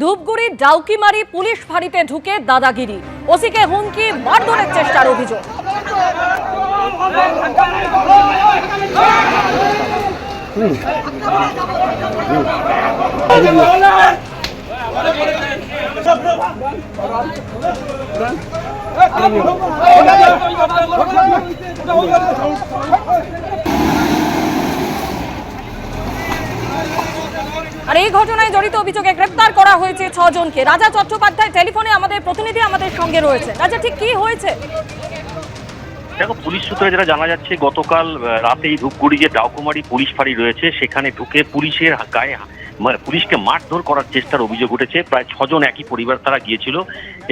ধূপগুড়ির Daukimari police ফাঁড়িতে ঢুকে দাদাগিরি। ওসিকে হুমকি মারধরের চেষ্টার অভিযোগ। আর এই ঘটনায় জড়িত অভিযোগে গ্রেপ্তার করা হয়েছে ছজনকে। রাজা চট্টোপাধ্যায় টেলিফোনে আমাদের প্রতিনিধি আমাদের সঙ্গে রয়েছে। রাজা, ঠিক কি হয়েছে? দেখো, পুলিশ সূত্রে যেটা জানা যাচ্ছে, গতকাল রাতেই ধূপগুড়ি যে ডাকুমারি পুলিশ ফাঁড়ি রয়েছে, সেখানে ঢুকে পুলিশের গায়ে পুলিশকে মারধর করার চেষ্টার অভিযোগ উঠেছে। প্রায় ছজন একই পরিবার তারা গিয়েছিল।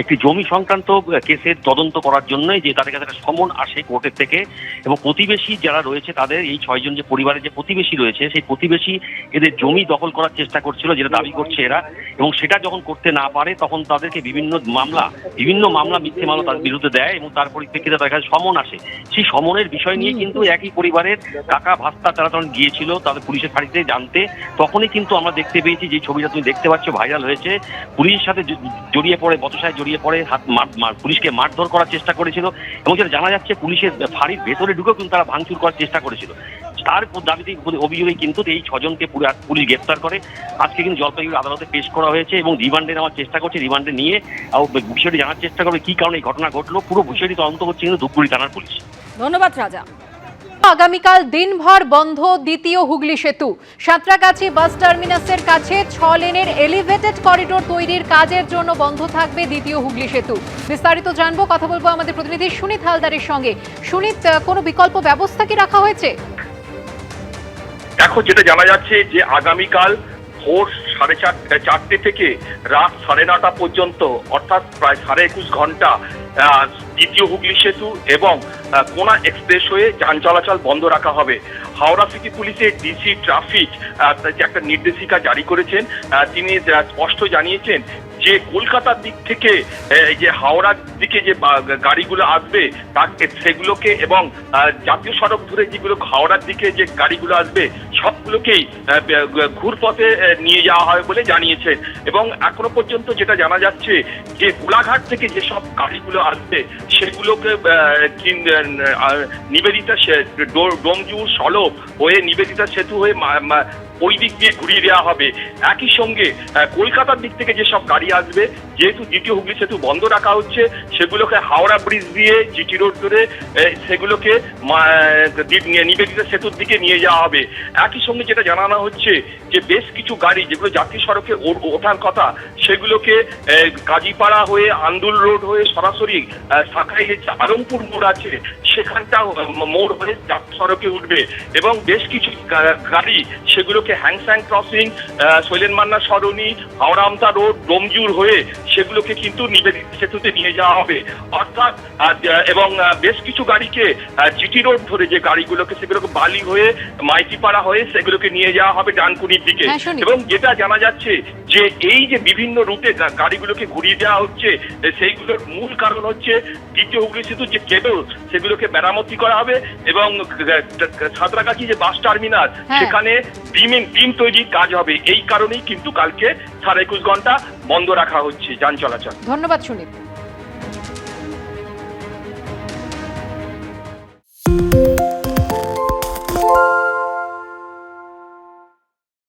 একটি জমি সংক্রান্ত কেসের তদন্ত করার জন্যই যে তাদের কাছে একটা সমন আসে কোর্টের থেকে এবং প্রতিবেশী যারা রয়েছে তাদের এই ছয়জন যে পরিবারের যে প্রতিবেশী রয়েছে, সেই প্রতিবেশী এদের জমি দখল করার চেষ্টা করছিল যেটা দাবি করছে এরা এবং সেটা যখন করতে না পারে তখন তাদেরকে বিভিন্ন মামলা বিভিন্ন মামলা মিথ্যে মামলা তাদের বিরুদ্ধে দেয় এবং তার পরিপ্রেক্ষিতে তাদের কাছে সমন আসে। সেই সমনের বিষয় নিয়ে কিন্তু একই পরিবারের কাকা ভাস্তা তারা তখন গিয়েছিল তাদের পুলিশের ফাঁড়িতে জানতে, তখনই কিন্তু আমরা দেখতে পেয়েছি, যে ছবিটা তুমি দেখতে পাচ্ছ ভাইরাল হয়েছে। পুলিশের সাথে জড়িয়ে পড়ে বচসায় জড়িয়ে পড়ে, হাত পুলিশকে মারধর করার চেষ্টা করেছিল এবং যেটা জানা যাচ্ছে পুলিশের ফাঁড়ির ভেতরে ঢুকেও কিন্তু তারা ভাঙচুর করার চেষ্টা করেছিল। তার দাবিতে অভিযোগে কিন্তু এই ছজনকে পুলিশ গ্রেপ্তার করে। আজকে কিন্তু জলপাইগুড়ি আদালতে পেশ করা হয়েছে এবং রিমান্ডে নেওয়ার চেষ্টা করছে, রিমান্ডে নিয়ে বিষয়টি জানার চেষ্টা করবে, কি কারণে এই ঘটনা ঘটলো, পুরো বিষয়টি তদন্ত করছে কিন্তু ধূপগুড়ি থানার পুলিশ। ধন্যবাদ রাজা। আগামীকাল দিনভর বন্ধ দ্বিতীয় হুগলি সেতু। সাঁতরাগাছি বাস টার্মিনাসের কাছে ছ লেনের এলিভেটেড করিডোর তৈরির কাজের জন্য বন্ধ থাকবে দ্বিতীয় হুগলি সেতু। বিস্তারিত জানব, কথা বলব আমাদের প্রতিনিধি সুনীত হালদারের সঙ্গে। সুনীত কোনো বিকল্প ব্যবস্থা কি রাখা হয়েছে? দেখো, যেটা জানা যাচ্ছে যে আগামীকাল ভোর সাড়ে চার চারটে থেকে রাত সাড়ে নটা পর্যন্ত, অর্থাৎ প্রায় সাড়ে একুশ ঘণ্টা দ্বিতীয় হুগলি সেতু এবং কোনা এক্সপ্রেস হয়ে যান চলাচল বন্ধ রাখা হবে। হাওড়া সিটি পুলিশের ডিসি ট্রাফিক একটা নির্দেশিকা জারি করেছেন তিনি স্পষ্ট জানিয়েছেন যে কলকাতার দিক থেকে এই যে হাওড়ার দিকে যে গাড়িগুলো আসবে তাকে সেগুলোকে এবং জাতীয় সড়ক ধরে যেগুলো হাওড়ার দিকে যে গাড়িগুলো আসবে, সবগুলোকেই ঘুরপথে নিয়ে যাওয়া হয় বলে জানিয়েছে। এবং এখনও পর্যন্ত যেটা জানা যাচ্ছে যে গোলাঘাট থেকে যেসব গাড়িগুলো আসবে, সেগুলোকে নিবেদিতা সে- ডো- ডোমজু সলভ হয়ে নিবেদিতা সেতু হয়ে ওই দিক দিয়ে ঘুরিয়ে দেওয়া হবে। একই সঙ্গে কলকাতার দিক থেকে যেসব গাড়ি আসবে, যেহেতু দ্বিতীয় হুগলি সেতু বন্ধ রাখা হচ্ছে, সেগুলোকে হাওড়া ব্রিজ দিয়ে জিটি রোড ধরে সেগুলোকে নিবেদিতা সেতুর দিকে নিয়ে যাওয়া হবে। একই সঙ্গে যেটা জানানো হচ্ছে, যে বেশ কিছু গাড়ি, যেগুলো জাতীয় সড়কে ওঠার কথা, সেগুলোকে কাজীপাড়া হয়ে, আন্দুল রোড হয়ে সরাসরি শাখায় যে আলমপুর মোড় আছে সেখানটা মোড় হয়ে সড়কে উঠবে এবং বেশ কিছু গাড়ি সেগুলোকে হ্যাংস্যাং ক্রসিং শৈলেন মান্না সরণি হাওড়ামতা রোড ডোমজুর হয়ে সেগুলোকে কিন্তু নিবেদিত সেতুতে নিয়ে যাওয়া হবে অর্থাৎ এবং বেশ কিছু গাড়িকে জিটি রোড ধরে যে গাড়িগুলোকে সেগুলোকে বালি হয়ে মাইতিপাড়া হয়ে সেগুলোকে নিয়ে যাওয়া হবে ডানকুনির দিকে এবং যেটা জানা যাচ্ছে যে এই যে বিভিন্ন রুটে গাড়িগুলোকে ঘুরিয়ে দেওয়া হচ্ছে সেইগুলোর মূল কারণ হচ্ছে দ্বিতীয় হুগলি সেতুর যে কেবল, সেগুলোকে মেরামতি করা হবে এবং সাঁতরাগাছি যে বাস টার্মিনাল হ্যাঁ। সেখানে ডিমিন ডিম তৈরির কাজ হবে। এই কারণেই কিন্তু কালকে সাড়ে একুশ ঘণ্টা বন্ধ রাখা হচ্ছে যান চলাচল। ধন্যবাদ সুনীত